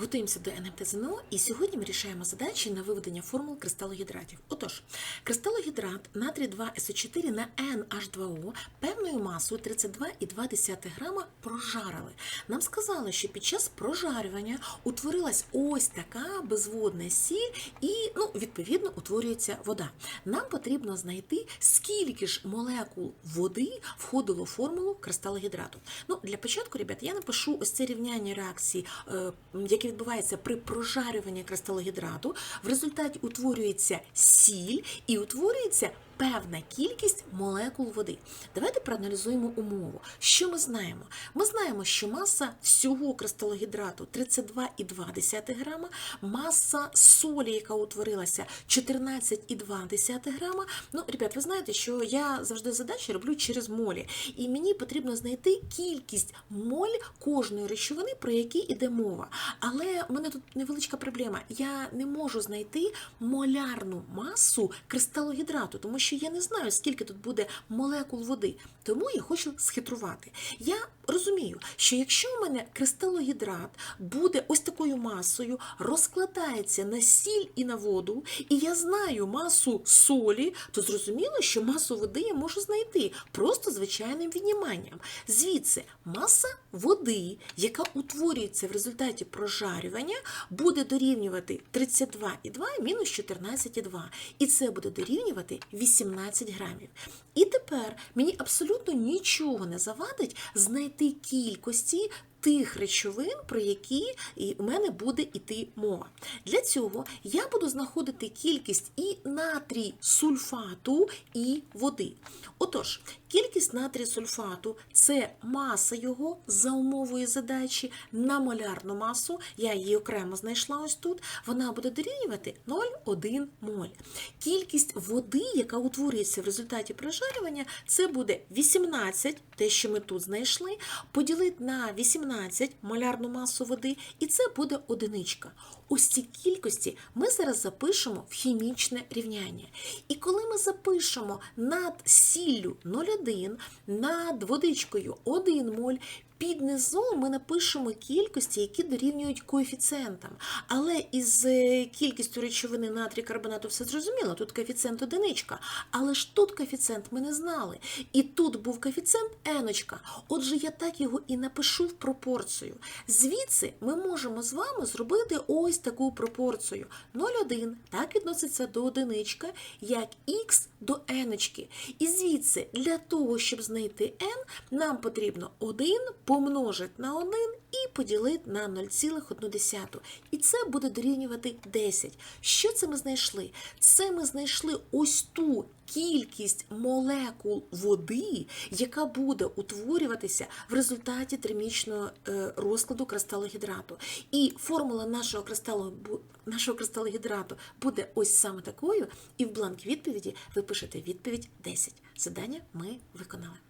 Готуємося до НМТ ЗНО і сьогодні ми рішаємо задачі на виведення формул кристалогідратів. Отож, кристалогідрат натрій 2 СО4 на NH2O певною масою 32,2 грама прожарили. Нам сказали, що під час прожарювання утворилась ось така безводна сіль і, ну, відповідно, утворюється вода. Нам потрібно знайти, скільки ж молекул води входило в формулу кристалогідрату. Ну, для початку, ребят, я напишу ось це рівняння реакції, е, яке відбувається при прожарюванні кристалогідрату. В результаті утворюється сіль і утворюється певна кількість молекул води. Давайте проаналізуємо умову. Що ми знаємо? Ми знаємо, що маса всього кристалогідрату 32,2 грама, маса солі, яка утворилася 14,2 грама. Ну, ребят, ви знаєте, що я завжди задачі роблю через молі. І мені потрібно знайти кількість моль кожної речовини, про які йде мова. Але в мене тут невеличка проблема. Я не можу знайти молярну масу кристалогідрату, тому що я не знаю, скільки тут буде молекул води. Тому я хочу схитрувати. Я розумію, що якщо у мене кристалогідрат буде ось такою масою, розкладається на сіль і на воду, і я знаю масу солі, то зрозуміло, що масу води я можу знайти просто звичайним відніманням. Звідси маса води, яка утворюється в результаті прожарювання, буде дорівнювати 32,2 мінус 14,2. І це буде дорівнювати 18 грамів. І тепер мені абсолютно нічого не завадить знайти кількості тих речовин, про які у мене буде йти мова. Для цього я буду знаходити кількість і натрій сульфату, і води. Отож, кількість натрій сульфату це маса його за умовою задачі на молярну масу. Я її окремо знайшла ось тут. Вона буде дорівнювати 0,1 моль. Кількість води, яка утворюється в результаті прожарювання, це буде 18, те, що ми тут знайшли, поділити на 18 молярну масу води, і це буде одиничка. Ось ці кількості ми зараз запишемо в хімічне рівняння. І коли ми запишемо над сіллю 0,1, над водичкою 1 моль, під низом ми напишемо кількості, які дорівнюють коефіцієнтам. Але із е, кількістю речовини натрій карбонату все зрозуміло, тут коефіцієнт одиничка. Але ж тут коефіцієнт ми не знали. І тут був коефіцієнт еночка. Отже, я так його і напишу в пропорцію. Звідси ми можемо з вами зробити ось таку пропорцію. 0,1 так відноситься до одиничка, як х до еночки. І звідси для того, щоб знайти n, нам потрібно 1 помножити на 1 і поділити на 0,1. І це буде дорівнювати 10. Що це ми знайшли? Це ми знайшли ось ту кількість молекул води, яка буде утворюватися в результаті термічного е, розкладу кристалогідрату. І формула нашого кристалу, нашого кристалогідрату буде ось саме такою, і в бланк відповіді ви пишете відповідь 10. Задання ми виконали.